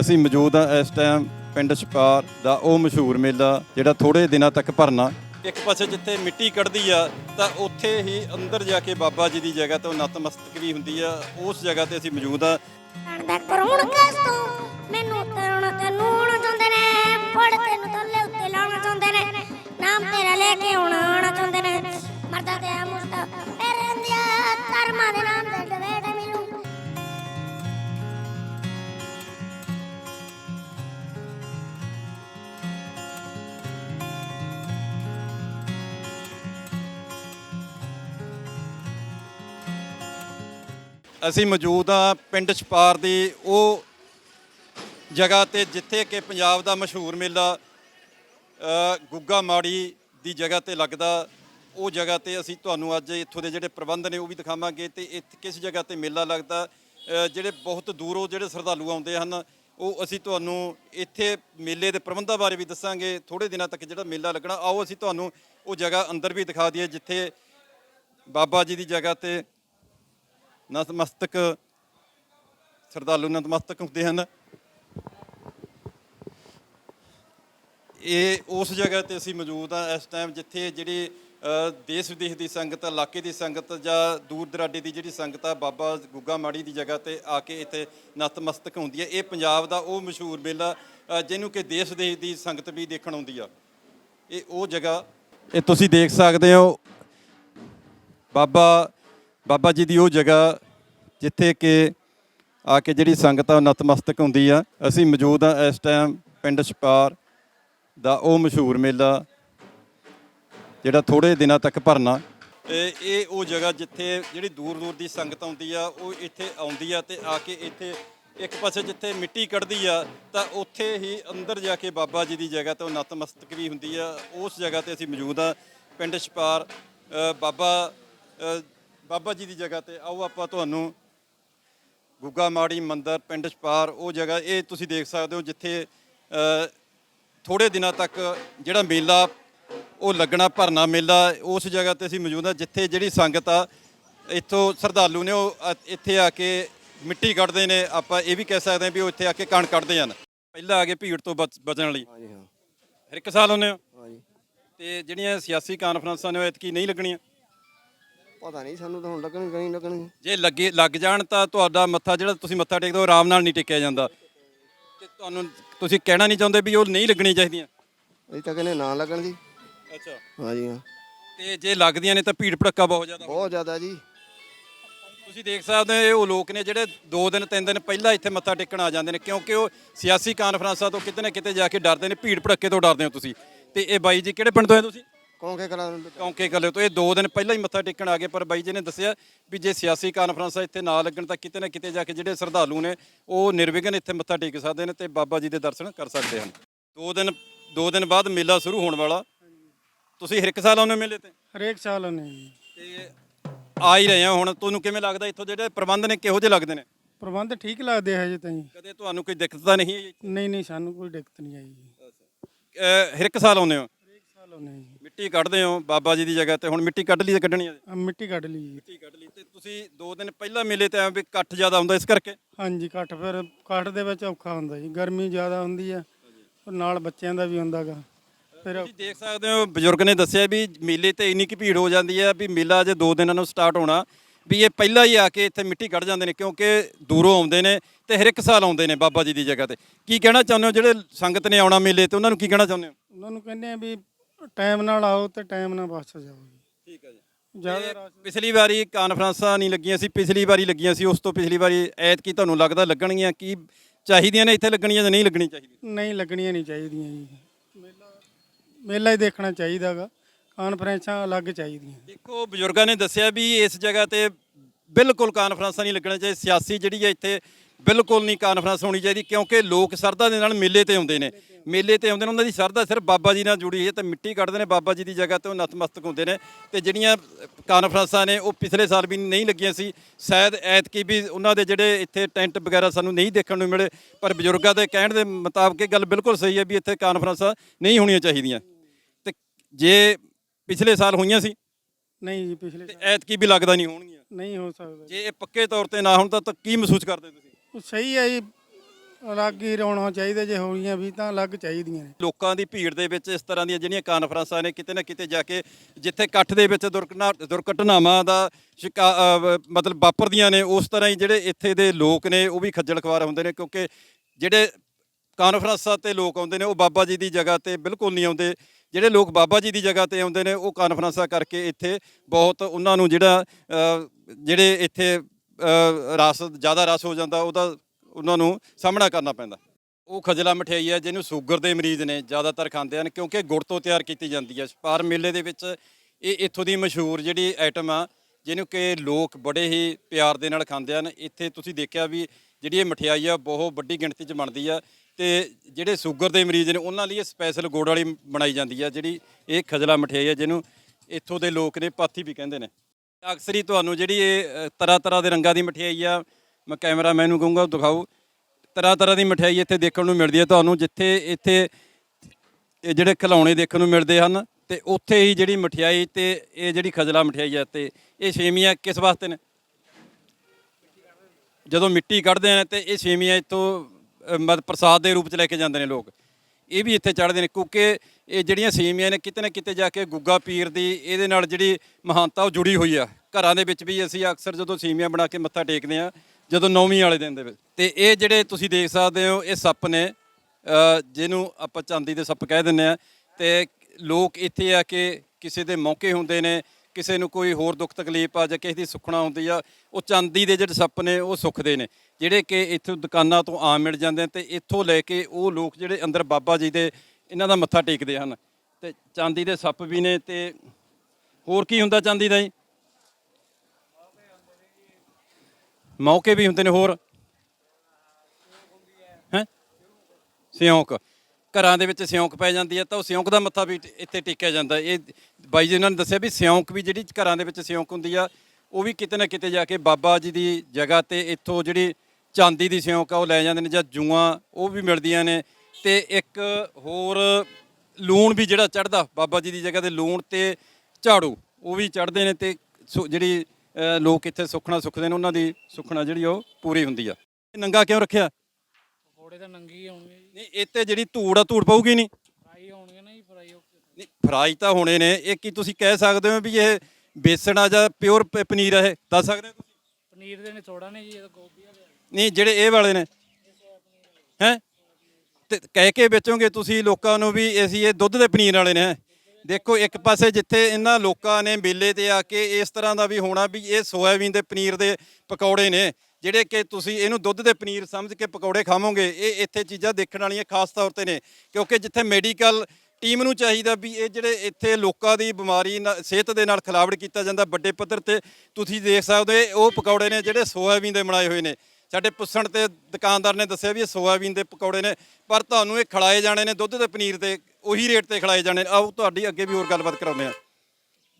ਅਸੀਂ ਮੌਜੂਦ ਹਾਂ ਇਸ ਟਾਈਮ ਪਿੰਡ ਛਪਾਰ ਦਾ ਉਹ ਮਸ਼ਹੂਰ ਮੇਲਾ ਜਿਹੜਾ ਥੋੜੇ ਦਿਨਾਂ ਤੱਕ ਭਰਨਾ। ਇੱਕ ਪਾਸੇ ਜਿੱਥੇ ਮਿੱਟੀ ਕੱਢਦੀ ਆ ਤਾਂ ਉੱਥੇ ਹੀ ਅੰਦਰ ਜਾ ਕੇ ਬਾਬਾ ਜੀ ਦੀ ਜਗ੍ਹਾ ਤੋਂ ਨਤਮਸਤਕ ਵੀ ਹੁੰਦੀ ਆ। ਉਸ ਜਗ੍ਹਾ ਤੇ ਅਸੀਂ ਮੌਜੂਦ ਆ ਦਾ ਕਸ ਤੂੰ ਮੈਨੂੰ ਤਰਉਣ ਤੇ ਨੂਣ ਚਾਹੁੰਦੇ ਨੇ ਫੜ ਤੈਨੂੰ ਥੱਲੇ ਉੱਤੇ ਲਾਉਣਾ ਚਾਹੁੰਦੇ ਨੇ ਨਾਮ ਤੇਰਾ ਲੈ ਕੇ ਆਉਣਾ ਆਉਣਾ ਚਾਹੁੰਦੇ ਨੇ। ਮਰਦਾ ਤੇ ਆ ਮੁਰਦਾ ਤੇਰੇ ਦੇ ਨਾਮ ਅਸੀਂ ਮੌਜੂਦ ਆ ਪਿੰਡ ਛਪਾਰ ਦੀ, ਉਹ ਜਗ੍ਹਾ ਤੇ ਜਿੱਥੇ ਕਿ ਪੰਜਾਬ ਦਾ ਮਸ਼ਹੂਰ ਮੇਲਾ ਗੁੱਗਾ ਮਾੜੀ ਦੀ ਜਗ੍ਹਾ ਤੇ ਲੱਗਦਾ। ਉਹ ਜਗ੍ਹਾ ਤੇ ਅਸੀਂ ਤੁਹਾਨੂੰ ਅੱਜ ਇੱਥੋਂ ਦੇ ਜਿਹੜੇ ਪ੍ਰਬੰਧ ਨੇ ਉਹ ਵੀ ਦਿਖਾਵਾਂਗੇ ਤੇ ਇੱਥੇ, ਕਿਸ ਜਗ੍ਹਾ ਤੇ ਮੇਲਾ ਲੱਗਦਾ ਜਿਹੜੇ ਬਹੁਤ ਦੂਰੋਂ ਜਿਹੜੇ ਸ਼ਰਧਾਲੂ ਆਉਂਦੇ ਹਨ, ਉਹ ਅਸੀਂ ਤੁਹਾਨੂੰ ਇੱਥੇ ਮੇਲੇ ਦੇ ਪ੍ਰਬੰਧਾਂ ਬਾਰੇ ਵੀ ਦੱਸਾਂਗੇ। ਥੋੜੇ ਦਿਨਾਂ ਤੱਕ ਜਿਹੜਾ ਮੇਲਾ ਲੱਗਣਾ, ਆਓ ਅਸੀਂ ਤੁਹਾਨੂੰ ਉਹ ਜਗ੍ਹਾ ਅੰਦਰ ਵੀ ਦਿਖਾ ਦਈਏ, ਜਿੱਥੇ ਬਾਬਾ ਜੀ ਦੀ ਜਗ੍ਹਾ ਤੇ ਨਤਮਸਤਕ ਸ਼ਰਧਾਲੂ ਨਤਮਸਤਕ ਹੁੰਦੇ ਹਨ। ਇਹ ਉਸ ਜਗ੍ਹਾ ਤੇ ਅਸੀਂ ਮੌਜੂਦ ਆ ਇਸ ਟਾਈਮ ਜਿੱਥੇ ਜਿਹੜੀ ਦੇਸ਼ ਵਿਦੇਸ਼ ਦੀ ਸੰਗਤ, ਇਲਾਕੇ ਦੀ ਸੰਗਤ ਜਾਂ ਦੂਰ ਦਰਾਡੇ ਦੀ ਜਿਹੜੀ ਸੰਗਤ ਆ, ਬਾਬਾ ਗੁੱਗਾ ਮਾੜੀ ਦੀ ਜਗ੍ਹਾ ਤੇ ਆ ਕੇ ਇੱਥੇ ਨਤਮਸਤਕ ਹੁੰਦੀ ਹੈ। ਇਹ ਪੰਜਾਬ ਦਾ ਉਹ ਮਸ਼ਹੂਰ ਮੇਲਾ ਜਿਹਨੂੰ ਕਿ ਦੇਸ਼ ਵਿਦੇਸ਼ ਦੀ ਸੰਗਤ ਵੀ ਦੇਖਣ ਆਉਂਦੀ ਆ। ਇਹ ਉਹ ਜਗ੍ਹਾ, ਇਹ ਤੁਸੀਂ ਦੇਖ ਸਕਦੇ ਹੋ। ਬਾਬਾ ਬਾਬਾ ਜੀ ਦੀ ਉਹ ਜਗ੍ਹਾ ਜਿੱਥੇ ਕਿ ਆ ਕੇ ਜਿਹੜੀ ਸੰਗਤ ਆ ਉਹ ਨਤਮਸਤਕ ਹੁੰਦੀ ਆ, ਅਸੀਂ ਮੌਜੂਦ ਆ ਇਸ ਟਾਈਮ ਪਿੰਡ ਛਪਾਰ ਦਾ ਉਹ ਮਸ਼ਹੂਰ ਮੇਲਾ, ਜਿਹੜਾ ਥੋੜੇ ਦਿਨਾਂ ਤੱਕ ਭਰਨਾ। ਇਹ ਇਹ ਉਹ ਜਗ੍ਹਾ ਜਿੱਥੇ ਜਿਹੜੀ ਦੂਰ ਦੂਰ ਦੀ ਸੰਗਤ ਆਉਂਦੀ ਆ, ਉਹ ਇੱਥੇ ਆਉਂਦੀ ਆ ਤੇ ਆ ਕੇ ਇੱਥੇ ਇੱਕ ਪਾਸੇ ਜਿੱਥੇ ਮਿੱਟੀ ਕੱਢਦੀ ਆ, ਤਾਂ ਉੱਥੇ ਹੀ ਅੰਦਰ ਜਾ ਕੇ ਬਾਬਾ ਜੀ ਦੀ ਜਗ੍ਹਾ ਤੇ ਉਹ ਨਤਮਸਤਕ ਵੀ ਹੁੰਦੀ ਆ। ਉਸ ਜਗ੍ਹਾ ਤੇ ਅਸੀਂ ਮੌਜੂਦ ਆ, ਪਿੰਡ ਛਪਾਰ। ਬਾਬਾ ਬਾਬਾ ਜੀ ਦੀ ਜਗ੍ਹਾ ਤੇ ਆਓ ਆਪਾਂ ਤੁਹਾਨੂੰ ਗੁੱਗਾ ਮਾੜੀ ਮੰਦਿਰ ਪਿੰਡ ਛਪਾਰ ਉਹ ਜਗ੍ਹਾ ਇਹ ਤੁਸੀਂ ਦੇਖ ਸਕਦੇ ਹੋ ਜਿੱਥੇ ਥੋੜੇ ਦਿਨਾਂ ਤੱਕ ਜਿਹੜਾ ਮੇਲਾ ਉਹ ਲੱਗਣਾ ਭਰਨਾ ਮੇਲਾ ਉਸ ਜਗ੍ਹਾ ਤੇ ਅਸੀਂ ਮੌਜੂਦ ਹਾਂ ਜਿੱਥੇ ਜਿਹੜੀ ਸੰਗਤ ਆ ਇੱਥੋਂ ਸ਼ਰਧਾਲੂ ਨੇ ਉਹ ਇੱਥੇ ਆ ਕੇ ਮਿੱਟੀ ਕੱਢਦੇ ਨੇ ਆਪਾਂ ਇਹ ਵੀ ਕਹਿ ਸਕਦੇ ਹਾਂ ਵੀ ਉਹ ਇੱਥੇ ਆ ਕੇ ਕਣ ਕੱਢਦੇ ਹਨ। ਪਹਿਲਾਂ ਆ ਕੇ ਭੀੜ ਤੋਂ ਬਚ- ਬਚਣ ਲਈ। ਹਾਂਜੀ ਹਾਂ। ਹਰ ਇੱਕ ਸਾਲ ਆਉਂਦੇ ਹੋ? ਹਾਂਜੀ। ਤੇ ਜਿਹੜੀਆਂ ਸਿਆਸੀ ਕਾਨਫਰੰਸਾਂ ਨੇ ਉਹ ਐਤਕੀ ਨਹੀਂ ਲੱਗਣੀਆਂ? ਪਤਾ ਨਹੀਂ ਸਾਨੂੰ ਤਾਂ ਹੁਣ ਲੱਗਣੀ ਕਿ ਨਹੀਂ ਲੱਗਣੀ। ਜੇ ਲੱਗੇ ਲੱਗ ਜਾਣ ਤਾਂ ਤੁਹਾਡਾ ਮੱਥਾ ਜਿਹੜਾ ਤੁਸੀਂ ਮੱਥਾ ਟੇਕਦੇ ਹੋ ਆਰਾਮ ਨਾਲ ਨਹੀਂ ਟੇਕਿਆ ਜਾਂਦਾ। ਤੇ ਤੁਹਾਨੂੰ ਤੁਸੀਂ ਕਹਿਣਾ ਨਹੀਂ ਚਾਹੁੰਦੇ ਵੀ ਉਹ ਨਹੀਂ ਲੱਗਣੀ ਚਾਹੀਦੀਆਂ? ਅਸੀਂ ਤਾਂ ਕਹਿੰਦੇ ਨਾ ਲੱਗਣ ਜੀ। ਅੱਛਾ। ਹਾਂਜੀ ਹਾਂ। ਤੇ ਜੇ ਲੱਗਦੀਆਂ ਨੇ ਤਾਂ ਭੀੜ ਭੜੱਕਾ ਬਹੁਤ ਜ਼ਿਆਦਾ ਬਹੁਤ ਜ਼ਿਆਦਾ ਜੀ। ਤੁਸੀਂ ਦੇਖ ਸਕਦੇ ਹੋ ਇਹ ਉਹ ਲੋਕ ਨੇ ਜਿਹੜੇ 2 ਦਿਨ 3 ਦਿਨ ਪਹਿਲਾਂ ਇੱਥੇ ਮੱਥਾ ਟੇਕਣ ਆ ਜਾਂਦੇ ਨੇ ਕਿਉਂਕਿ ਉਹ ਸਿਆਸੀ ਕਾਨਫਰੰਸਾਂ ਤੋਂ ਕਿਤੇ ਨਾ ਕਿਤੇ ਜਾ ਕੇ ਡਰਦੇ ਨੇ ਭੀੜ ਭੜੱਕੇ ਤੋਂ ਡਰਦੇ ਹੋ ਤੁਸੀਂ। ਤੇ ਇਹ ਬਾਈ ਜੀ ਕਿਹੜੇ ਪਿੰਡ ਤੋਂ ਹੈ ਤੁਸੀਂ? ਕੌਣ ਕੇ ਕਰਾਂ ਕੌਂਕੇ ਗੱਲੇ ਤੋਂ। ਇਹ 2 ਦਿਨ ਪਹਿਲਾਂ ਹੀ ਮੱਥਾ ਟੇਕਣ ਆ ਗਏ ਪਰ ਬਾਈ ਜੀ ਨੇ ਦੱਸਿਆ ਵੀ ਜੇ ਸਿਆਸੀ ਕਾਨਫਰੰਸਾਂ ਇੱਥੇ ਨਾ ਲੱਗਣ ਤਾਂ ਕਿਤੇ ਨਾ ਕਿਤੇ ਜਾ ਕੇ ਜਿਹੜੇ ਸ਼ਰਧਾਲੂ ਨੇ ਉਹ ਨਿਰਵਿਘਨ ਇੱਥੇ ਮੱਥਾ ਟੇਕ ਸਕਦੇ ਨੇ ਤੇ ਬਾਬਾ ਜੀ ਦੇ ਦਰਸ਼ਨ ਕਰ ਸਕਦੇ ਹਨ। 2 ਦਿਨ 2 ਦਿਨ ਬਾਅਦ ਮੇਲਾ ਸ਼ੁਰੂ ਹੋਣ ਵਾਲਾ। ਤੁਸੀਂ ਹਰ ਇੱਕ ਸਾਲ ਆਉਂਦੇ ਹੋ ਮੇਲੇ ਤੇ? ਹਰੇਕ ਸਾਲ ਆਉਂਦੇ ਜੀ। ਤੇ ਆ ਹੀ ਰਹੇ ਆ ਹੁਣ। ਤੁਹਾਨੂੰ ਕਿਵੇਂ ਲੱਗਦਾ ਇੱਥੋਂ ਜਿਹੜੇ ਪ੍ਰਬੰਧ ਨੇ ਕਿਹੋ ਜਿਹੇ ਲੱਗਦੇ ਨੇ? ਪ੍ਰਬੰਧ ਠੀਕ ਲੱਗਦੇ ਹੈ ਜੀ ਤਾਂ ਜੀ। ਕਦੇ ਤੁਹਾਨੂੰ ਕੋਈ ਦਿੱਕਤ ਤਾਂ ਨਹੀਂ ਆਈ? ਨਹੀਂ ਨਹੀਂ ਸਾਨੂੰ ਕੋਈ ਦਿੱਕਤ ਨਹੀਂ ਆਈ ਜੀ। ਅਹ ਹਰ ਇੱਕ ਸਾਲ ਆਉਂਦੇ ਹੋ? ਹਰੇਕ ਸਾਲ ਆਉਂਦੇ ਜੀ। ਮਿੱਟੀ ਕੱਢਦੇ ਹੋ ਬਾਬਾ ਜੀ ਦੀ ਜਗ੍ਹਾ ਤੇ ਹੁਣ ਮਿੱਟੀ ਕੱਢ ਲਈ ਤੇ ਕੱਢਣੀ ਆ ਮਿੱਟੀ ਕੱਢ ਲਈ ਜੀ। ਮਿੱਟੀ ਕੱਢ ਲਈ ਤੇ ਤੁਸੀਂ 2 ਦਿਨ ਪਹਿਲਾਂ ਮੇਲੇ ਤੇ ਆਏ ਵੀ ਇਕੱਠ ਜ਼ਿਆਦਾ ਹੁੰਦਾ ਇਸ ਕਰਕੇ? ਹਾਂਜੀ ਕੱਠ ਫਿਰ ਕੱਠ ਦੇ ਵਿੱਚ ਔਖਾ ਹੁੰਦਾ ਜੀ। ਗਰਮੀ ਜ਼ਿਆਦਾ ਹੁੰਦੀ ਆ ਔਰ ਨਾਲ ਬੱਚਿਆਂ ਦਾ ਵੀ ਹੁੰਦਾਗਾ। ਫਿਰ ਤੁਸੀਂ ਦੇਖ ਸਕਦੇ ਹੋ ਬਜ਼ੁਰਗ ਨੇ ਦੱਸਿਆ ਵੀ ਮੇਲੇ ਤੇ ਇੰਨੀ ਕੀ ਭੀੜ ਹੋ ਜਾਂਦੀ ਹੈ ਵੀ ਮੇਲਾ ਜੇ 2 ਦਿਨਾਂ ਨੂੰ ਸਟਾਰਟ ਹੋਣਾ ਵੀ ਇਹ ਪਹਿਲਾਂ ਹੀ ਆ ਕੇ ਇੱਥੇ ਮਿੱਟੀ ਕੱਢ ਜਾਂਦੇ ਨੇ ਕਿਉਂਕਿ ਦੂਰੋਂ ਆਉਂਦੇ ਨੇ ਤੇ ਹਰ ਇੱਕ ਸਾਲ ਆਉਂਦੇ ਨੇ ਬਾਬਾ ਜੀ ਦੀ ਜਗ੍ਹਾ ਤੇ। ਕੀ ਕਹਿਣਾ ਚਾਹੁੰਦੇ ਹੋ ਜਿਹੜੇ ਸੰਗਤ ਨੇ ਆਉਣਾ ਮੇਲੇ ਤੇ ਉਹਨਾਂ ਨੂੰ ਕੀ ਕਹਿਣਾ ਚਾਹੁੰਦੇ ਹੋ? ਉਹਨਾਂ ਨੂੰ ਕਹਿੰਦੇ ਆ ਵੀ ਟਾਈਮ ਨਾਲ ਆਓ ਤੇ ਟਾਈਮ ਨਾਲ ਵਾਪਸ ਜਾਓ ਜੀ। ਠੀਕ ਹੈ ਜੀ। ਜ਼ਿਆਦਾ ਰਸ਼ ਪਿਛਲੀ ਵਾਰੀ ਕਾਨਫਰੰਸਾਂ ਨਹੀਂ ਲੱਗੀਆਂ ਸੀ ਪਿਛਲੀ ਵਾਰੀ ਲੱਗੀਆਂ ਸੀ ਉਸ ਤੋਂ ਪਿਛਲੀ ਵਾਰੀ ਐਤਕੀ ਤੁਹਾਨੂੰ ਲੱਗਦਾ ਲੱਗਣਗੀਆਂ ਕੀ ਚਾਹੀਦੀਆਂ ਨੇ ਇੱਥੇ ਲੱਗਣੀਆਂ ਜਾਂ ਨਹੀਂ ਲੱਗਣੀ ਚਾਹੀਦੀਆਂ? ਨਹੀਂ ਲੱਗਣੀਆਂ ਨਹੀਂ ਚਾਹੀਦੀਆਂ ਜੀ। ਮੇਲਾ ਮੇਲਾ ਹੀ ਦੇਖਣਾ ਚਾਹੀਦਾਗਾ ਕਾਨਫਰੰਸਾਂ ਅਲੱਗ ਚਾਹੀਦੀਆਂ। ਦੇਖੋ ਬਜ਼ੁਰਗਾਂ ਨੇ ਦੱਸਿਆ ਵੀ ਇਸ ਜਗ੍ਹਾ ਤੇ ਬਿਲਕੁਲ ਕਾਨਫਰੰਸਾਂ ਨਹੀਂ ਲੱਗਣਾ ਚਾਹੀਦੀ ਸਿਆਸੀ ਜਿਹੜੀ ਹੈ ਇੱਥੇ ਬਿਲਕੁਲ ਨਹੀਂ ਕਾਨਫਰੰਸ ਹੋਣੀ ਚਾਹੀਦੀ ਕਿਉਂਕਿ ਲੋਕ ਸਰਦਾ ਦੇ ਨਾਲ ਮੇਲੇ ਤੇ ਆਉਂਦੇ ਨੇ। ਮੇਲੇ ਤੇ ਆਉਂਦੇ ਨੇ ਉਹਨਾਂ ਦੀ ਸਰਦਾ ਸਿਰਫ ਬਾਬਾ ਜੀ ਨਾਲ ਜੁੜੀ ਹੈ ਤੇ ਮਿੱਟੀ ਕੱਢਦੇ ਨੇ ਬਾਬਾ ਜੀ ਦੀ ਜਗ੍ਹਾ ਤੇ ਉਹ ਨਤਮਸਤਕ ਹੁੰਦੇ ਨੇ ਤੇ ਜਿਹੜੀਆਂ ਕਾਨਫਰੰਸਾਂ ਨੇ ਉਹ ਪਿਛਲੇ ਸਾਲ ਵੀ ਨਹੀਂ ਲੱਗੀਆਂ ਸੀ। ਸ਼ਾਇਦ ਐਤਕੀ ਵੀ ਉਹਨਾਂ ਦੇ ਜਿਹੜੇ ਇੱਥੇ ਟੈਂਟ ਵਗੈਰਾ ਸਾਨੂੰ ਨਹੀਂ ਦੇਖਣ ਨੂੰ ਮਿਲੇ ਪਰ ਬਜ਼ੁਰਗਾਂ ਦੇ ਕਹਿਣ ਦੇ ਮੁਤਾਬਕ ਇਹ ਗੱਲ ਬਿਲਕੁਲ ਸਹੀ ਹੈ ਵੀ ਇੱਥੇ ਕਾਨਫਰੰਸਾਂ ਨਹੀਂ ਹੋਣੀਆਂ ਚਾਹੀਦੀਆਂ। ਤੇ ਜੇ ਪਿਛਲੇ ਸਾਲ ਹੋਈਆਂ ਸੀ ਨਹੀਂ ਜੀ ਪਿਛਲੇ ਐਤਕੀ ਵੀ ਲੱਗਦਾ ਨਹੀਂ ਹੋਣਗੀਆਂ। ਨਹੀਂ ਹੋ ਸਕਦਾ। ਜੇ ਇਹ ਪੱਕੇ ਤੌਰ ਤੇ ਨਾ ਹੋਣ ਤਾਂ ਕੀ ਮਹਿਸੂਸ ਕਰਦੇ ਤੁਸੀਂ? ਉਹ ਸਹੀ ਹੈ ਜੀ ਅਲੱਗ ਹੀ ਰੋਣਾ ਚਾਹੀਦਾ ਜੇ ਹੋਣੀਆਂ ਵੀ ਤਾਂ ਅਲੱਗ ਚਾਹੀਦੀਆਂ ਨੇ। ਲੋਕਾਂ ਦੀ ਭੀੜ ਦੇ ਵਿੱਚ ਇਸ ਤਰ੍ਹਾਂ ਦੀਆਂ ਜਿਹੜੀਆਂ ਕਾਨਫਰੰਸਾਂ ਨੇ ਕਿਤੇ ਨਾ ਕਿਤੇ ਜਾ ਕੇ ਜਿੱਥੇ ਇਕੱਠ ਦੇ ਵਿੱਚ ਦੁਰਘਟਨਾ ਦੁਰਘਟਨਾਵਾਂ ਦਾ ਸ਼ਿਕਾ- ਅਹ ਮਤਲਬ ਵਾਪਰਦੀਆਂ ਨੇ ਉਸ ਤਰ੍ਹਾਂ ਹੀ ਜਿਹੜੇ ਇੱਥੇ ਦੇ ਲੋਕ ਨੇ ਉਹ ਵੀ ਖੱਜਲ ਖਵਾਰ ਹੁੰਦੇ ਨੇ ਕਿਉਂਕਿ ਜਿਹੜੇ ਕਾਨਫਰੰਸਾਂ ਤੇ ਲੋਕ ਆਉਂਦੇ ਨੇ ਉਹ ਬਾਬਾ ਜੀ ਦੀ ਜਗ੍ਹਾ ਤੇ ਬਿਲਕੁਲ ਨਹੀਂ ਆਉਂਦੇ। ਜਿਹੜੇ ਲੋਕ ਬਾਬਾ ਜੀ ਦੀ ਜਗ੍ਹਾ ਤੇ ਆਉਂਦੇ ਨੇ ਉਹ ਕਾਨਫਰੰਸਾਂ ਕਰਕੇ ਇੱਥੇ ਬਹੁਤ ਉਹਨਾਂ ਨੂੰ ਜਿਹੜਾ ਅਹ, ਜਿਹੜੇ ਇੱਥੇ ਰਸ, ਜ਼ਿਆਦਾ ਰਸ ਹੋ ਜਾਂਦਾ, ਉਹਦਾ ਉਹਨਾਂ ਨੂੰ ਸਾਹਮਣਾ ਕਰਨਾ ਪੈਂਦਾ। ਉਹ ਖਜਲਾ ਮਠਿਆਈ ਹੈ, ਜਿਹਨੂੰ ਸ਼ੂਗਰ ਦੇ ਮਰੀਜ਼ ਨੇ ਜ਼ਿਆਦਾਤਰ ਖਾਂਦੇ ਹਨ, ਕਿਉਂਕਿ ਗੁੜ ਤੋਂ ਤਿਆਰ ਕੀਤੀ ਜਾਂਦੀ ਹੈ। ਛਪਾਰ ਮੇਲੇ ਦੇ ਵਿੱਚ ਇਹ ਇੱਥੋਂ ਦੀ ਮਸ਼ਹੂਰ ਜਿਹੜੀ ਆਈਟਮ ਆ, ਜਿਹਨੂੰ ਕਿ ਲੋਕ ਬੜੇ ਹੀ ਪਿਆਰ ਦੇ ਨਾਲ ਖਾਂਦੇ ਹਨ। ਇੱਥੇ ਤੁਸੀਂ ਦੇਖਿਆ ਵੀ ਜਿਹੜੀ ਇਹ ਮਠਿਆਈ ਆ, ਬਹੁਤ ਵੱਡੀ ਗਿਣਤੀ 'ਚ ਬਣਦੀ ਆ ਤੇ ਜਿਹੜੇ ਸ਼ੂਗਰ ਦੇ ਮਰੀਜ਼ ਨੇ, ਉਹਨਾਂ ਲਈ ਇਹ ਸਪੈਸ਼ਲ ਗੁੜ ਵਾਲੀ ਬਣਾਈ ਜਾਂਦੀ ਆ, ਜਿਹੜੀ ਇਹ ਖਜਲਾ ਮਠਿਆਈ ਆ, ਜਿਹਨੂੰ ਇੱਥੋਂ ਦੇ ਲੋਕ ਨੇ ਪਾਥੀ ਵੀ ਕਹਿੰਦੇ ਨੇ। ਅਕਸਰ ਹੀ ਤੁਹਾਨੂੰ ਜਿਹੜੀ ਇਹ ਤਰ੍ਹਾਂ ਤਰ੍ਹਾਂ ਦੇ ਰੰਗਾਂ ਦੀ ਮਠਿਆਈ ਆ ਮੈਂ ਕੈਮਰਾਮੈਨ ਨੂੰ ਕਹੂੰਗਾ ਉਹ ਦਿਖਾਓ। ਤਰ੍ਹਾਂ ਤਰ੍ਹਾਂ ਦੀ ਮਠਿਆਈ ਇੱਥੇ ਦੇਖਣ ਨੂੰ ਮਿਲਦੀ ਹੈ। ਤੁਹਾਨੂੰ ਜਿੱਥੇ ਇੱਥੇ ਇਹ ਜਿਹੜੇ ਖਿਡੌਣੇ ਦੇਖਣ ਨੂੰ ਮਿਲਦੇ ਹਨ ਤੇ ਉੱਥੇ ਹੀ ਜਿਹੜੀ ਮਠਿਆਈ ਤੇ ਇਹ ਜਿਹੜੀ ਖਜਲਾ ਮਠਿਆਈ ਹੈ ਤੇ ਇਹ ਸੇਮੀਆਂ ਕਿਸ ਵਾਸਤੇ ਨੇ? ਜਦੋਂ ਮਿੱਟੀ ਕੱਢਦੇ ਨੇ ਤੇ ਇਹ ਸੇਮੀਆਂ ਇੱਥੋਂ ਅ, ਪ੍ਰਸਾਦ ਦੇ ਰੂਪ ਚ ਲੈ ਕੇ ਜਾਂਦੇ ਨੇ ਲੋਕ। ਇਹ ਵੀ ਇੱਥੇ ਚੜ੍ਹਦੇ ਨੇ ਕਿਉਂਕਿ ਇਹ ਜਿਹੜੀਆਂ ਸੇਮੀਆਂ ਨੇ ਕਿਤੇ ਨਾ ਕਿਤੇ ਜਾ ਕੇ ਗੁੱਗਾ ਪੀਰ ਦੀ ਇਹਦੇ ਨਾਲ ਜਿਹੜੀ ਮਹਾਨਤਾ ਉਹ ਜੁੜੀ ਹੋਈ ਆ। ਘਰਾਂ ਦੇ ਵਿੱਚ ਵੀ ਅਸੀਂ ਅਕਸਰ ਜਦੋਂ ਸੇਮੀਆਂ ਬਣਾ ਕੇ ਮੱਥਾ ਟੇਕਦੇ ਆ, ਜਦੋਂ ਨੌਵੀਂ ਵਾਲੇ ਦਿਨ ਦੇ ਵਿੱਚ। ਤੇ ਇਹ ਜਿਹੜੇ ਤੁਸੀਂ ਦੇਖ ਸਕਦੇ ਹੋ, ਇਹ ਸੱਪ ਨੇ ਜਿਹਨੂੰ ਆਪਾਂ ਚਾਂਦੀ ਦੇ ਸੱਪ ਕਹਿ ਦਿੰਦੇ ਆ। ਤੇ ਲੋਕ ਇੱਥੇ ਆ ਕੇ ਕਿਸੇ ਦੇ ਮੌਕੇ ਹੁੰਦੇ ਨੇ ਕਿਸੇ ਨੂੰ ਕੋਈ ਹੋਰ ਦੁੱਖ ਤਕਲੀਫ ਆ ਜਾਂ ਕਿਸੇ ਦੀ ਸੁੱਖਣਾ ਹੁੰਦੀ ਆ, ਉਹ ਚਾਂਦੀ ਦੇ ਜਿਹੜੇ ਸੱਪ ਨੇ ਉਹ ਸੁੱਖਦੇ ਨੇ। ਜਿਹੜੇ ਕਿ ਇੱਥੋਂ ਦੁਕਾਨਾਂ ਤੋਂ ਆਮ ਮਿਲ ਜਾਂਦੇ ਨੇ ਤੇ ਇੱਥੋਂ ਲੈ ਕੇ ਉਹ ਲੋਕ ਜਿਹੜੇ ਅੰਦਰ ਬਾਬਾ ਜੀ ਦੇ ਇਹਨਾਂ ਦਾ ਮੱਥਾ ਟੇਕਦੇ ਹਨ। ਤੇ ਚਾਂਦੀ ਦੇ ਸੱਪ ਵੀ ਨੇ ਤੇ ਹੋਰ ਕੀ ਹੁੰਦਾ ਚਾਂਦੀ ਦਾ ਜੀ? ਮੌਕੇ ਵੀ ਹੁੰਦੇ ਨੇ ਹੋਰ? ਹੈ? ਸਿਉਂਕ। ਘਰਾਂ ਦੇ ਵਿੱਚ ਸਿਉਂਕ ਪੈ ਜਾਂਦੀ ਹੈ ਤਾਂ ਉਹ ਸਿਉਂਕ ਦਾ ਮੱਥਾ ਵੀ ਇੱਥੇ ਟੇਕਿਆ ਜਾਂਦਾ ਇਹ ਬਾਈ ਜੀ ਇਹਨਾਂ ਨੇ ਦੱਸਿਆ ਵੀ ਸਿਉਂਕ ਵੀ ਜਿਹੜੀ ਘਰਾਂ ਦੇ ਵਿੱਚ ਸਿਉਂਕ ਹੁੰਦੀ ਆ, ਉਹ ਵੀ ਕਿਤੇ ਨਾ ਕਿਤੇ ਜਾ ਕੇ ਬਾਬਾ ਜੀ ਦੀ ਜਗ੍ਹਾ ਤੇ ਇੱਥੋਂ ਜਿਹੜੀ ਚਾਂਦੀ ਦੀ ਸਿਉਂਕ ਆ ਉਹ ਲੈ ਜਾਂਦੇ ਨੇ ਜਾਂ ਜੂਆਂ, ਉਹ ਵੀ ਮਿਲਦੀਆਂ ਨੇ। ਤੇ ਇੱਕ ਹੋਰ ਲੂਣ ਵੀ ਜਿਹੜਾ ਚੜਦਾ ਬਾਬਾ ਜੀ ਦੀ ਜਗ੍ਹਾ ਤੇ ਲੂਣ ਤੇ ਝਾੜੂ, ਉਹ ਵੀ ਚੜਦੇ ਨੇ ਤੇ ਸੁ- ਜਿਹੜੀ ਲੋਕ ਇੱਥੇ ਸੁੱਖਣਾ ਸੁੱਖਦੇ ਨੇ, ਉਹਨਾਂ ਦੀ ਸੁੱਖਣਾ ਜਿਹੜੀ ਉਹ ਪੂਰੀ ਹੁੰਦੀ ਆ। ਨੰਗਾ ਕਿਉਂ ਰੱਖਿਆ? ਘੋੜੇ ਤਾਂ ਨੰਗੀ ਹੋਣਗੇ। ਨਹੀਂ ਇਹ ਤੇ ਜਿਹੜੀ ਧੂੜ ਆ ਧੂੜ ਪਊਗੀ ਨਹੀਂ। ਫਰਾਈ ਹੋਣਗੇ ਨਾ ਜੀ ਫਰਾਈ ਹੋ ਕੇ ਨਹੀਂ ਫਰਾਈ ਤਾਂ ਹੋਣੇ ਨੇ। ਇਹ ਕੀ ਤੁਸੀਂ ਕਹਿ ਸਕਦੇ ਹੋ ਵੀ ਇਹ ਬੇਸਣ ਆ ਜਾਂ ਪਿਓਰ ਪਨੀਰ ਆ ਇਹ? ਦੱਸ ਸਕਦੇ ਹੋ ਤੁਸੀਂ? ਪਨੀਰ ਦੇ ਨੇ ਥੋੜਾ ਨੇ ਜੀ ਇਹ ਤਾਂ ਗੋਭੀ ਵਾਲੇ ਆ। ਨਹੀਂ ਜਿਹੜੇ ਇਹ ਵਾਲੇ ਨੇ। ਹੈ? ਤੇ ਕਹਿ ਕੇ ਵੇਚੋਗੇ ਤੁਸੀਂ ਲੋਕਾਂ ਨੂੰ ਵੀ ਅਸੀਂ ਇਹ ਦੁੱਧ ਦੇ ਪਨੀਰ ਵਾਲੇ ਨੇ ਹੈਂ। ਦੇਖੋ ਇੱਕ ਪਾਸੇ ਜਿੱਥੇ ਇਹਨਾਂ ਲੋਕਾਂ ਨੇ ਮੇਲੇ ਤੇ ਆ ਕੇ ਇਸ ਤਰ੍ਹਾਂ ਦਾ ਵੀ ਹੋਣਾ ਵੀ ਇਹ ਸੋਇਆਬੀਨ ਦੇ ਪਨੀਰ ਦੇ ਪਕੌੜੇ ਨੇ। ਜਿਹੜੇ ਕਿ ਤੁਸੀਂ ਇਹਨੂੰ ਦੁੱਧ ਦੇ ਪਨੀਰ ਸਮਝ ਕੇ ਪਕੌੜੇ ਖਾਵੋਗੇ, ਇਹ ਇੱਥੇ ਚੀਜ਼ਾਂ ਦੇਖਣ ਵਾਲੀਆਂ ਖਾਸ ਤੌਰ ਤੇ ਨੇ। ਕਿਉਂਕਿ ਜਿੱਥੇ ਮੈਡੀਕਲ ਟੀਮ ਨੂੰ ਚਾਹੀਦਾ ਵੀ ਇਹ ਜਿਹੜੇ ਇੱਥੇ ਲੋਕਾਂ ਦੀ ਬਿਮਾਰੀ ਨਾਲ- ਸਿਹਤ ਦੇ ਨਾਲ ਖਿਲਾਵੜ ਕੀਤਾ ਜਾਂਦਾ, ਵੱਡੇ ਪੱਧਰ ਤੇ ਤੁਸੀਂ ਦੇਖ ਸਕਦੇ ਹੋ, ਉਹ ਪਕੌੜੇ ਨੇ ਜਿਹੜੇ ਸੋਇਆਬੀਨ ਦੇ ਬਣਾਏ ਹੋਏ ਨੇ। ਸਾਡੇ ਪੁੱਛਣ ਤੇ ਦੁਕਾਨਦਾਰ ਨੇ ਦੱਸਿਆ ਵੀ ਇਹ ਸੋਇਆਬੀਨ ਦੇ ਪਕੌੜੇ ਨੇ, ਪਰ ਤੁਹਾਨੂੰ ਇਹ ਖਿਲਾਏ ਜਾਣੇ ਨੇ, ਦੁੱਧ ਤੇ ਪਨੀਰ ਤੇ ਉਹੀ ਰੇਟ ਤੇ ਖਿਲਾਏ ਜਾਣੇ ਨੇ। ਆਓ ਤੁਹਾਡੀ ਅੱਗੇ ਵੀ ਹੋਰ ਗੱਲਬਾਤ ਕਰਾਉਂਦੇ ਆ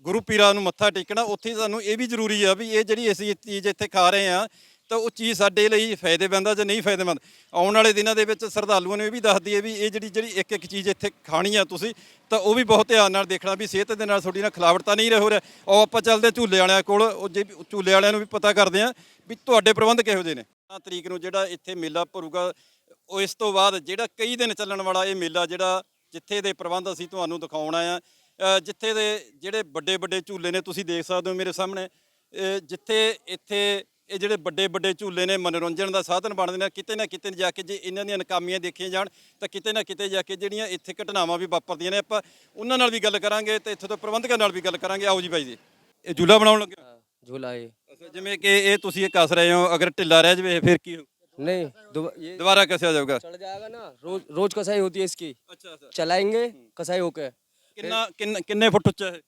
ਗੁਰੂ ਪੀਰਾਂ ਨੂੰ ਮੱਥਾ ਟੇਕਣਾ, ਉੱਥੇ ਸਾਨੂੰ ਇਹ ਵੀ ਜ਼ਰੂਰੀ ਆ ਵੀ ਇਹ ਜਿਹੜੀ ਅਸੀਂ ਚੀਜ਼ ਇੱਥੇ ਖਾ ਰਹੇ ਆ ਤਾਂ ਉਹ ਚੀਜ਼ ਸਾਡੇ ਲਈ ਫਾਇਦੇਮੰਦ ਆ ਜਾਂ ਨਹੀਂ ਫਾਇਦੇਮੰਦ? ਆਉਣ ਵਾਲੇ ਦਿਨਾਂ ਦੇ ਵਿੱਚ ਸਰਦਾਲੂਆਂ ਨੂੰ ਇਹ ਵੀ ਦੱਸਦੀ ਹੈ ਵੀ ਇਹ ਜਿਹੜੀ ਜਿਹੜੀ ਇੱਕ ਇੱਕ ਚੀਜ਼ ਇੱਥੇ ਖਾਣੀ ਆ ਤੁਸੀਂ ਤਾਂ ਉਹ ਵੀ ਬਹੁਤ ਧਿਆਨ ਨਾਲ ਦੇਖਣਾ ਵੀ ਸਿਹਤ ਦੇ ਨਾਲ ਤੁਹਾਡੀ ਨਾਲ ਖਿਲਾਵਟ ਤਾਂ ਨਹੀਂ ਹੋ ਰਿਹਾ। ਉਹ ਆਪਾਂ ਚੱਲਦੇ ਹਾਂ ਝੂਲੇ ਵਾਲਿਆਂ ਕੋਲ ਉਹ ਜੇ ਵੀ ਝੂਲੇ ਵਾਲਿਆਂ ਨੂੰ ਵੀ ਪਤਾ ਕਰਦੇ ਆ ਵੀ ਤੁਹਾਡੇ ਪ੍ਰਬੰਧ ਕਿਹੋ ਜਿਹੇ ਨੇ। ਆ ਤਰੀਕ ਨੂੰ ਜਿਹੜਾ ਇੱਥੇ ਮੇਲਾ ਭਰੂਗਾ ਉਹ ਇਸ ਤੋਂ ਬਾਅਦ ਜਿਹੜਾ ਕਈ ਦਿਨ ਚੱਲਣ ਵਾਲਾ ਇਹ ਮੇਲਾ ਜਿਹੜਾ ਜਿੱਥੇ ਦੇ ਪ੍ਰਬੰਧ ਅਸੀਂ ਤੁਹਾਨੂੰ ਦਿਖਾਉਣਾ ਆ ਅ, ਜਿੱਥੇ ਦੇ ਜਿਹੜੇ ਵੱਡੇ ਵੱਡੇ ਝੂਲੇ ਨੇ ਤੁਸੀਂ ਦੇਖ ਸਕਦੇ ਹੋ ਮੇਰੇ ਸਾਹਮਣੇ ਜਿੱਥੇ ਇੱਥੇ ਇਹ ਜਿਹੜੇ ਵੱਡੇ ਵੱਡੇ ਝੂਲੇ ਨੇ ਮਨੋਰੰਜਨ ਦਾ ਸਾਧਨ ਬਣਦੇ ਨੇ ਕਿਤੇ ਨਾ ਕਿਤੇ ਜਾ ਕੇ ਜੇ ਇਹਨਾਂ ਦੀਆਂ ਨਕਾਮੀਆਂ ਦੇਖੀਆਂ ਜਾਣ ਤਾਂ ਕਿਤੇ ਨਾ ਕਿਤੇ ਜਾ ਕੇ ਜਿਹੜੀਆਂ ਇੱਥੇ ਘਟਨਾਵਾਂ ਵੀ ਵਾਪਰਦੀਆਂ ਨੇ ਆਪਾਂ ਉਹਨਾਂ ਨਾਲ ਵੀ ਗੱਲ ਕਰਾਂਗੇ ਤੇ ਇੱਥੇ ਤੋਂ ਪ੍ਰਬੰਧਕਾਂ ਨਾਲ ਵੀ ਗੱਲ ਕਰਾਂਗੇ। ਆਓ ਜੀ ਬਾਈ ਜੀ ਇਹ ਝੂਲਾ ਬਣਾਉਣ ਲੱਗੇ ਝੂਲਾ ਇਹ। ਜਿਵੇਂ ਕਿ ਇਹ ਤੁਸੀਂ ਇਹ ਕੱਸ ਰਹੇ ਹੋ ਅਗਰ ਢਿੱਲਾ ਰਹਿ ਜਾਵੇ ਫਿਰ ਕੀ ਹੋ? ਦੁਬਾਰਾ दोबारा कैसे आ जाएगा चढ़ जाएगा ना रोज रोज कसाई होती है इसकी अच्छा सर चलाएंगे कसाई होके कितना कितने फुट ऊंचा है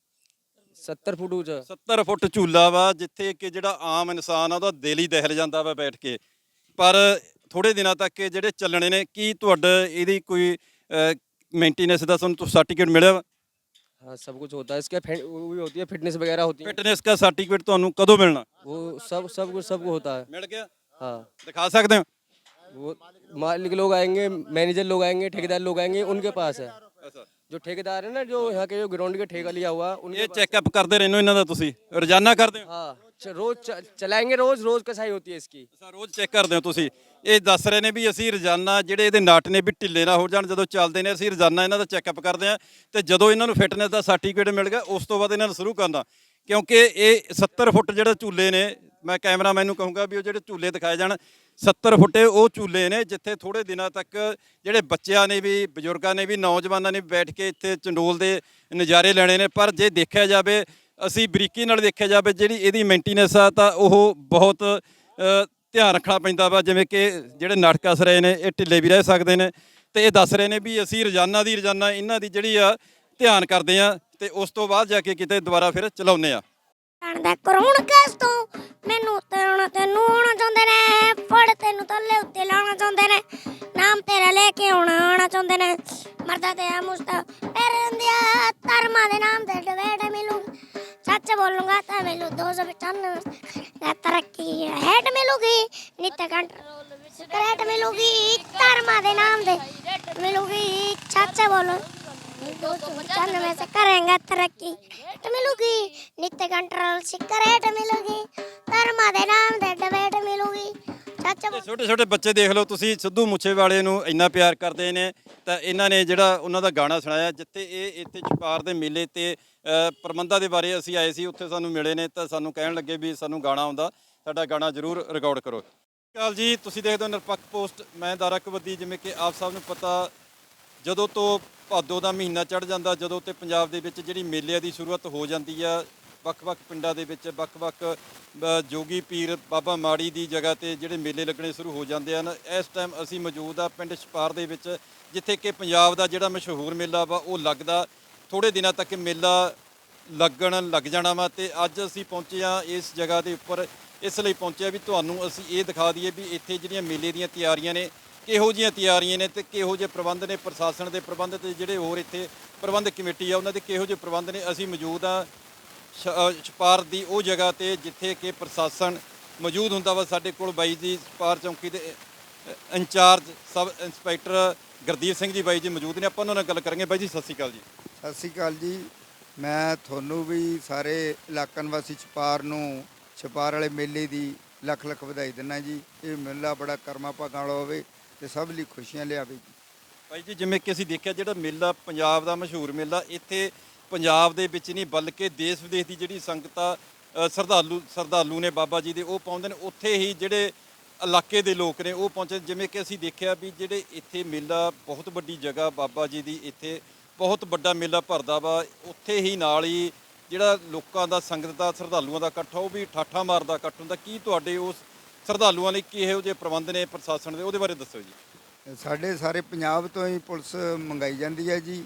70 ਫੁੱਟ ਉੱਚ। 70 ਫੁੱਟ ਝੂਲਾ ਵਾ ਜਿੱਥੇ ਕਿ ਜਿਹੜਾ ਆਮ ਇਨਸਾਨ ਆ ਉਹਦਾ ਦਿਲ ਹੀ ਦਹਿਲ ਜਾਂਦਾ ਵਾ ਬੈਠ ਕੇ। ਪਰ ਥੋੜੇ ਦਿਨਾਂ ਤੱਕ ਇਹ ਜਿਹੜੇ ਚੱਲਣੇ ਨੇ ਕੀ ਤੁਹਾਡਾ ਇਹਦੀ ਕੋਈ ਮੇਨਟੇਨੈਂਸ ਦਾ ਤੁਹਾਨੂੰ ਸਰਟੀਫਿਕੇਟ ਮਿਲਿਆ ਵਾ? हाँ सब कुछ होता है इसका वो भी होती है फिटनेस वगैरह ਫਿਟਨੈਸ ਦਾ ਸਰਟੀਫਿਕੇਟ ਤੁਹਾਨੂੰ ਕਦੋਂ ਮਿਲਣਾ? वो सब सब कुछ सबको होता है ਮਿਲ ਗਿਆ? ਹਾਂ। ਦਿਖਾ ਸਕਦੇ ਹੋ? वो ਲੋਕ ਆਏਗੇ ਮੈਨੇਜਰ ਲੋਕ ਆਏਗੇ ਠੇਕੇਦਾਰ ठेकेदार लोग आएंगे उनके पास है ਅੱਛਾ। जो ठेकेदार है ना जो यहाँ के जो ग्राउंड के ठेका लिया हुआ उनके ਇਹ ਚੈੱਕਅਪ ਕਰਦੇ ਰਹਿੰਦੇ ਹੋ ਇਹਨਾਂ ਦਾ ਤੁਸੀਂ ਰੋਜ਼ਾਨਾ ਕਰਦੇ ਹੋ हाँ च- रोज च- चलाएंगे रोज रोज कसाई होती है इसकी ਅੱਛਾ ਰੋਜ਼ ਚੈੱਕ ਕਰਦੇ ਹੋ ਤੁਸੀਂ ਇਹ ਦੱਸ ਰਹੇ ਨੇ ਵੀ ਅਸੀਂ ਰੋਜ਼ਾਨਾ ਜਿਹੜੇ ਇਹਦੇ ਨਟ ਨੇ ਵੀ ਢਿੱਲੇ ਨਾ ਹੋ ਜਾਣ ਜਦੋਂ ਚੱਲਦੇ ਨੇ ਅਸੀਂ ਰੋਜ਼ਾਨਾ ਇਹਨਾਂ ਦਾ ਚੈੱਕਅਪ ਕਰਦੇ ਹਾਂ ਤੇ ਜਦੋਂ ਇਹਨਾਂ ਨੂੰ ਫਿਟਨੈਸ ਦਾ ਸਰਟੀਫਿਕੇਟ ਮਿਲ ਗਿਆ ਉਸ ਤੋਂ ਬਾਅਦ ਇਹਨਾਂ ਨੂੰ ਸ਼ੁਰੂ ਕਰਨਾ ਕਿਉਂਕਿ ਇਹ 70 ਫੁੱਟ ਜਿਹੜੇ ਝੂਲੇ ਨੇ ਮੈਂ ਕੈਮਰਾਮੈਨ ਨੂੰ ਕਹੂੰਗਾ ਵੀ ਉਹ ਜਿਹੜੇ ਝੂਲੇ ਦਿਖਾਏ ਜਾਣ 70 ਫੁੱਟੇ ਉਹ ਝੂਲੇ ਨੇ ਜਿੱਥੇ ਥੋੜੇ ਦਿਨਾਂ ਤੱਕ ਜਿਹੜੇ ਬੱਚਿਆਂ ਨੇ ਵੀ, ਬਜ਼ੁਰਗਾਂ ਨੇ ਵੀ, ਨੌਜਵਾਨਾਂ ਨੇ ਵੀ ਬੈਠ ਕੇ ਇੱਥੇ ਚੰਡੋਲ ਦੇ ਨਜ਼ਾਰੇ ਲੈਣੇ ਨੇ। ਪਰ ਜੇ ਦੇਖਿਆ ਜਾਵੇ, ਅਸੀਂ ਬਰੀਕੀ ਨਾਲ ਦੇਖਿਆ ਜਾਵੇ ਜਿਹੜੀ ਇਹਦੀ ਮੇਨਟੇਨੈਂਸ ਆ ਤਾਂ ਉਹ ਬਹੁਤ ਧਿਆਨ ਰੱਖਣਾ ਪੈਂਦਾ ਵਾ, ਜਿਵੇਂ ਕਿ ਜਿਹੜੇ ਨਟ ਕੱਸ ਰਹੇ ਨੇ, ਇਹ ਢਿੱਲੇ ਵੀ ਰਹਿ ਸਕਦੇ ਨੇ। ਤੇ ਇਹ ਦੱਸ ਰਹੇ ਨੇ ਵੀ ਅਸੀਂ ਰੋਜ਼ਾਨਾ ਦੀ ਰੋਜ਼ਾਨਾ ਇਹਨਾਂ ਦੀ ਜਿਹੜੀ ਆ, ਧਿਆਨ ਕਰਦੇ ਆ ਤੇ ਉਸ ਤੋਂ ਬਾਅਦ ਜਾ ਕੇ ਕਿਤੇ ਦੁਬਾਰਾ ਫਿਰ ਚਲਾਉਂਦੇ ਆ। ਜਾਣਦਾ ਕਰੂਣ ਕਿਸ ਤੋਂ ਮੈਨੂੰ ਉੱਤੇ ਆਉਣਾ ਤੈਨੂੰ ਆਉਣਾ ਚਾਹੁੰਦੇ ਨੇ। ਫੜ ਤੈਨੂੰ ਥੱਲੇ ਉੱਤੇ ਲਾਉਣਾ ਚਾਹੁੰਦੇ ਨੇ। ਨਾਮ ਤੇਰਾ ਲੈ ਕੇ ਆਉਣਾ ਆਉਣਾ ਚਾਹੁੰਦੇ ਨੇ। ਮਰਦਾ ਤੇ ਆ ਮੁਸਤਾ। ਤੇਰੇ ਧਰਮਾਂ ਦੇ ਨਾਮ ਤੇ ਡਵੇਟ ਮਿਲੂ। ਸੱਚ ਬੋਲੂੰਗਾ ਤਾਂ ਮਿਲੂ 295 ਨਾ ਤਰੱਕੀ ਹੈਟ ਮਿਲੂਗੀ। ਨਿੱਤ ਕੰਟਰੋਲ ਸਿਗਰਟ ਮਿਲੂਗੀ। ਧਰਮਾਂ ਦੇ ਨਾਮ ਤੇ ਮਿਲੂਗੀ। ਸੱਚ ਬੋਲੋ 295 से करेंगे तरक्की रेट मिलूगी नित्य कंट्रोल सिगरेट मिलूगी धर्मा दे नाम दे डिबेट मिलूगी सच ਤੇ ਛੋਟੇ ਛੋਟੇ ਬੱਚੇ ਦੇਖ ਲਓ ਤੁਸੀਂ ਸਿੱਧੂ ਮੂਸੇਵਾਲੇ ਨੂੰ ਇੰਨਾ ਪਿਆਰ ਕਰਦੇ ਨੇ ਤਾਂ ਇਹਨਾਂ ਨੇ ਜਿਹੜਾ ਉਹਨਾਂ ਦਾ ਗਾਣਾ ਸੁਣਾਇਆ ਜਿੱਥੇ ਇਹ ਇੱਥੇ ਛਪਾਰ ਦੇ ਮੇਲੇ ਤੇ ਅ, ਪ੍ਰਬੰਧਾਂ ਦੇ ਬਾਰੇ ਅਸੀਂ ਆਏ ਸੀ ਉੱਥੇ ਸਾਨੂੰ ਮਿਲੇ ਨੇ ਤਾਂ ਸਾਨੂੰ ਕਹਿਣ ਲੱਗੇ ਵੀ ਸਾਨੂੰ ਗਾਣਾ ਆਉਂਦਾ ਸਾਡਾ ਗਾਣਾ ਜ਼ਰੂਰ ਰਿਕਾਰਡ ਕਰੋ ਸਤਿ ਸ਼੍ਰੀ ਅਕਾਲ ਜੀ ਤੁਸੀਂ ਦੇਖਦੇ ਹੋ ਨਿਰਪੱਖ ਪੋਸਟ ਮੈਂ ਦਾਰਾ ਕਬੱਦੀ ਜਿਵੇਂ ਕਿ ਆਪ ਸਭ ਨੂੰ ਪਤਾ ਜਦੋਂ ਤੋਂ ਭਾਦੋ ਦਾ ਮਹੀਨਾ ਚੜ ਜਾਂਦਾ, ਜਦੋਂ ਤੇ ਪੰਜਾਬ ਦੇ ਵਿੱਚ ਜਿਹੜੀ ਮੇਲਿਆਂ ਦੀ ਸ਼ੁਰੂਆਤ ਹੋ ਜਾਂਦੀ ਆ, ਵੱਖ-ਵੱਖ ਪਿੰਡਾਂ ਦੇ ਵਿੱਚ ਵੱਖ-ਵੱਖ ਜੋਗੀ ਪੀਰ ਬਾਬਾ ਮਾੜੀ ਦੀ ਜਗ੍ਹਾ ਤੇ ਜਿਹੜੇ ਮੇਲੇ ਲੱਗਣੇ ਸ਼ੁਰੂ ਹੋ ਜਾਂਦੇ ਹਨ। ਇਸ ਟਾਈਮ ਅਸੀਂ ਮੌਜੂਦ ਆ ਪਿੰਡ ਛਪਾਰ ਦੇ ਵਿੱਚ, ਜਿੱਥੇ ਕਿ ਪੰਜਾਬ ਦਾ ਜਿਹੜਾ ਮਸ਼ਹੂਰ ਮੇਲਾ ਵਾ, ਉਹ ਲੱਗਦਾ। ਥੋੜੇ ਦਿਨਾਂ ਤੱਕ ਮੇਲਾ ਲੱਗਣ ਲੱਗ ਜਾਣਾ ਵਾ ਤੇ ਅੱਜ ਅਸੀਂ ਪਹੁੰਚੇ ਆ ਇਸ ਜਗ੍ਹਾ ਦੇ ਉੱਪਰ। ਇਸ ਲਈ ਪਹੁੰਚਿਆ ਵੀ ਤੁਹਾਨੂੰ ਅਸੀਂ ਇਹ ਦਿਖਾ ਦਈਏ ਵੀ ਇੱਥੇ ਜਿਹੜੀਆਂ ਮੇਲੇ ਦੀਆਂ ਤਿਆਰੀਆਂ ਨੇ ਕਿਹੋ ਜਿਹੀਆਂ ਤਿਆਰੀਆਂ ਨੇ ਤੇ ਕਿਹੋ ਜਿਹੇ ਪ੍ਰਬੰਧ ਨੇ? ਪ੍ਰਸ਼ਾਸਨ ਦੇ ਪ੍ਰਬੰਧ ਤੇ ਜਿਹੜੇ ਹੋਰ ਇੱਥੇ ਪ੍ਰਬੰਧਕ ਕਮੇਟੀ ਆ, ਉਹਨਾਂ ਦੇ ਕਿਹੋ ਜਿਹੇ ਪ੍ਰਬੰਧ ਨੇ? ਅਸੀਂ ਮੌਜੂਦ ਆ ਛਪਾਰ ਦੀ ਉਹ ਜਗ੍ਹਾ ਤੇ ਜਿੱਥੇ ਕਿ ਪ੍ਰਸ਼ਾਸਨ ਮੌਜੂਦ ਹੁੰਦਾ ਵਾ। ਸਾਡੇ ਕੋਲ ਬਾਈ ਜੀ ਛਪਾਰ ਚੌਂਕੀ ਦੇ incharge sub inspector Gurdeep Singh ji ਬਾਈ ਜੀ ਮੌਜੂਦ ਨੇ। ਆਪਾਂ ਉਹਨਾਂ ਨਾਲ ਗੱਲ ਕਰਾਂਗੇ। ਬਾਈ ਜੀ, ਸਤਿ ਸ਼੍ਰੀ ਅਕਾਲ ਜੀ। ਸਤਿ ਸ਼੍ਰੀ ਅਕਾਲ ਜੀ। ਮੈਂ ਤੁਹਾਨੂੰ ਵੀ ਸਾਰੇ ਇਲਾਕਾ ਨਿਵਾਸੀ ਛਪਾਰ ਨੂੰ ਛਪਾਰ ਵਾਲੇ ਮੇਲੇ ਦੀ ਲੱਖ ਲੱਖ ਵਧਾਈ ਦਿੰਦਾ ਜੀ। ਇਹ ਮੇਲਾ ਬੜਾ ਕਰਮਾ ਭਾਗਾਂ ਵਾਲਾ ਹੋਵੇ ਤੇ ਸਭ ਲਈ ਖੁਸ਼ੀਆਂ ਲਿਆਵੇ ਜੀ। ਭਾਈ ਜੀ ਜਿਵੇਂ ਕਿ ਅਸੀਂ ਦੇਖਿਆ ਜਿਹੜਾ ਮੇਲਾ ਪੰਜਾਬ ਦਾ ਮਸ਼ਹੂਰ ਮੇਲਾ ਇੱਥੇ ਪੰਜਾਬ ਦੇ ਵਿੱਚ ਨਹੀਂ ਬਲਕਿ ਦੇਸ਼ ਵਿਦੇਸ਼ ਦੀ ਜਿਹੜੀ ਸੰਗਤਾਂ ਅ, ਸ਼ਰਧਾਲੂ ਸ਼ਰਧਾਲੂ ਨੇ ਬਾਬਾ ਜੀ ਦੇ ਉਹ ਪਹੁੰਚਦੇ ਨੇ। ਉੱਥੇ ਹੀ ਜਿਹੜੇ ਇਲਾਕੇ ਦੇ ਲੋਕ ਨੇ ਉਹ ਪਹੁੰਚੇ ਜਿਵੇਂ ਕਿ ਅਸੀਂ ਦੇਖਿਆ ਵੀ ਜਿਹੜੇ ਇੱਥੇ ਮੇਲਾ ਬਹੁਤ ਵੱਡੀ ਜਗ੍ਹਾ ਬਾਬਾ ਜੀ ਦੀ ਇੱਥੇ ਬਹੁਤ ਵੱਡਾ ਮੇਲਾ ਭਰਦਾ ਵਾ। ਉੱਥੇ ਹੀ ਨਾਲ ਹੀ ਜਿਹੜਾ ਲੋਕਾਂ ਦਾ ਸੰਗਤ ਦਾ ਸ਼ਰਧਾਲੂਆਂ ਦਾ ਇਕੱਠ ਆ, ਉਹ ਵੀ ਠਾਠਾ ਮਾਰਦਾ ਇਕੱਠ ਹੁੰਦਾ। ਕੀ ਤੁਹਾਡੇ ਉਸ ਸ਼ਰਧਾਲੂਆਂ ਲਈ ਕਿਹੋ ਜਿਹੇ ਪ੍ਰਬੰਧ ਨੇ ਪ੍ਰਸ਼ਾਸਨ ਦੇ? ਉਹਦੇ ਬਾਰੇ ਦੱਸੋ ਜੀ। ਸਾਡੇ ਸਾਰੇ ਪੰਜਾਬ ਤੋਂ ਹੀ ਪੁਲਿਸ ਮੰਗਾਈ ਜਾਂਦੀ ਹੈ ਜੀ।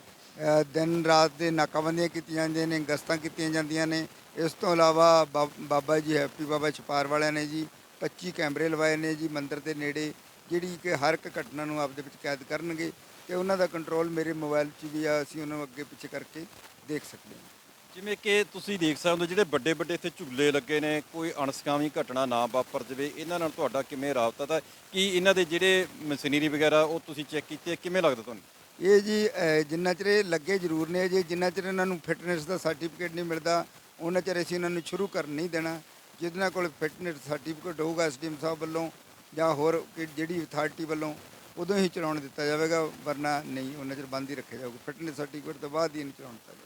ਅ, ਦਿਨ ਰਾਤ ਦੇ ਨਾਕਾਬੰਦੀਆਂ ਕੀਤੀਆਂ ਜਾਂਦੀਆਂ ਨੇ ਗਸ਼ਤਾਂ ਕੀਤੀਆਂ ਜਾਂਦੀਆਂ ਨੇ। ਇਸ ਤੋਂ ਇਲਾਵਾ ਬਾ- ਬਾਬਾ ਜੀ ਹੈਪੀ ਬਾਬਾ ਛਪਾਰ ਵਾਲਿਆਂ ਨੇ ਜੀ 25 ਕੈਮਰੇ ਲਵਾਏ ਨੇ ਜੀ ਮੰਦਿਰ ਦੇ ਨੇੜੇ ਜਿਹੜੀ ਕਿ ਹਰ ਇੱਕ ਘਟਨਾ ਨੂੰ ਆਪਦੇ ਵਿੱਚ ਕੈਦ ਕਰਨਗੇ ਤੇ ਉਹਨਾਂ ਦਾ ਕੰਟਰੋਲ ਮੇਰੇ ਮੋਬਾਈਲ 'ਚ ਵੀ ਆ ਅਸੀਂ ਉਹਨਾਂ ਨੂੰ ਅੱਗੇ ਪਿੱਛੇ ਕਰਕੇ ਦੇਖ ਸਕਦੇ ਹਾਂ। ਜਿਵੇਂ ਕਿ ਤੁਸੀਂ ਦੇਖ ਸਕਦੇ ਹੋ ਜਿਹੜੇ ਵੱਡੇ ਵੱਡੇ ਇੱਥੇ ਝੂਲੇ ਲੱਗੇ ਨੇ ਕੋਈ ਅਣਸਕਾਮੀ ਘਟਨਾ ਨਾ ਵਾਪਰ ਜਾਵੇ ਇਹਨਾਂ ਨਾਲ ਤੁਹਾਡਾ ਕਿਵੇਂ ਰਾਬਤਾ ਤਾਂ? ਕੀ ਇਹਨਾਂ ਦੇ ਜਿਹੜੇ ਮਸ਼ੀਨਰੀ ਵਗੈਰਾ ਉਹ ਤੁਸੀਂ ਚੈੱਕ ਕੀਤੇ ਕਿਵੇਂ ਲੱਗਦਾ ਤੁਹਾਨੂੰ? ਇਹ ਜੀ ਅਹ, ਜਿੰਨਾ ਚਿਰ ਇਹ ਲੱਗੇ ਜ਼ਰੂਰ ਨੇ ਜੀ ਜਿੰਨਾ ਚਿਰ ਇਹਨਾਂ ਨੂੰ ਫਿਟਨੈਸ ਦਾ ਸਰਟੀਫਿਕੇਟ ਨਹੀਂ ਮਿਲਦਾ ਉਹਨਾਂ ਚਿਰ ਅਸੀਂ ਇਹਨਾਂ ਨੂੰ ਸ਼ੁਰੂ ਕਰਨ ਨਹੀਂ ਦੇਣਾ। ਜਿਹਨਾਂ ਕੋਲ ਫਿਟਨੈਸ ਸਰਟੀਫਿਕੇਟ ਹੋਊਗਾ ਐਸਡੀਐਮ ਸਾਹਿਬ ਵੱਲੋਂ ਜਾਂ ਹੋਰ ਕਿ ਜਿਹੜੀ ਅਥਾਰਟੀ ਵੱਲੋਂ ਉਦੋਂ ਹੀ ਚਲਾਉਣ ਦਿੱਤਾ ਜਾਵੇਗਾ ਵਰਨਾ ਨਹੀਂ ਉਹਨਾਂ ਚਿਰ ਬੰਦ ਹੀ ਰੱਖਿਆ ਜਾਊਗਾ। ਫਿਟਨੈਸ ਸਰਟੀਫਿਕੇਟ ਤੋਂ ਬਾਅਦ ਹੀ ਇਹਨੂੰ ਚਲਾਉਣ ਦਿੱਤਾ ਜਾਵੇਗਾ।